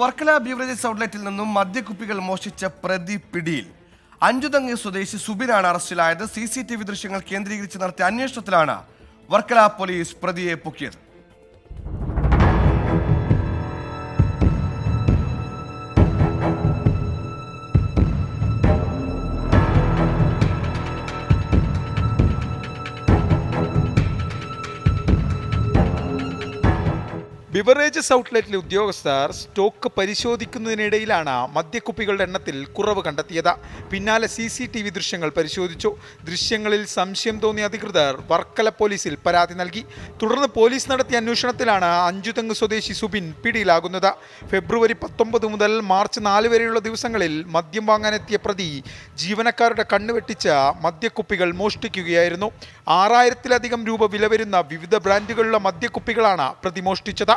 Varkala beverages ഔട്ട്ലെറ്റിൽ നിന്നും മദ്യക്കുപ്പികൾ മോഷ്ടിച്ച പ്രതി പിടിയിൽ അഞ്ചുതങ്ങ് സ്വദേശി സുബിനാണ് അറസ്റ്റിലായത്. സി സി ടി വി ദൃശ്യങ്ങൾ കേന്ദ്രീകരിച്ച് നടത്തിയ അന്വേഷണത്തിലാണ് വർക്കല പോലീസ് പ്രതിയെ പൊക്കിയത്. ബിവറേജസ് ഔട്ട്ലെറ്റിലെ ഉദ്യോഗസ്ഥർ സ്റ്റോക്ക് പരിശോധിക്കുന്നതിനിടയിലാണ് മദ്യക്കുപ്പികളുടെ എണ്ണത്തിൽ കുറവ് കണ്ടെത്തിയത്. പിന്നാലെ സി സി ടി വി ദൃശ്യങ്ങൾ പരിശോധിച്ചു. ദൃശ്യങ്ങളിൽ സംശയം തോന്നിയ അധികൃതർ വർക്കല പോലീസിൽ പരാതി നൽകി. തുടർന്ന് പോലീസ് നടത്തിയ അന്വേഷണത്തിലാണ് അഞ്ചുതെങ്ങ് സ്വദേശി സുബിൻ പിടിയിലാകുന്നത്. ഫെബ്രുവരി പത്തൊമ്പത് മുതൽ മാർച്ച് നാല് വരെയുള്ള ദിവസങ്ങളിൽ മദ്യം വാങ്ങാനെത്തിയ പ്രതി ജീവനക്കാരുടെ കണ്ണുവെട്ടിച്ച മദ്യക്കുപ്പികൾ മോഷ്ടിക്കുകയായിരുന്നു. ആറായിരത്തിലധികം രൂപ വില വരുന്ന വിവിധ ബ്രാൻഡുകളുള്ള മദ്യക്കുപ്പികളാണ് പ്രതി മോഷ്ടിച്ചത്.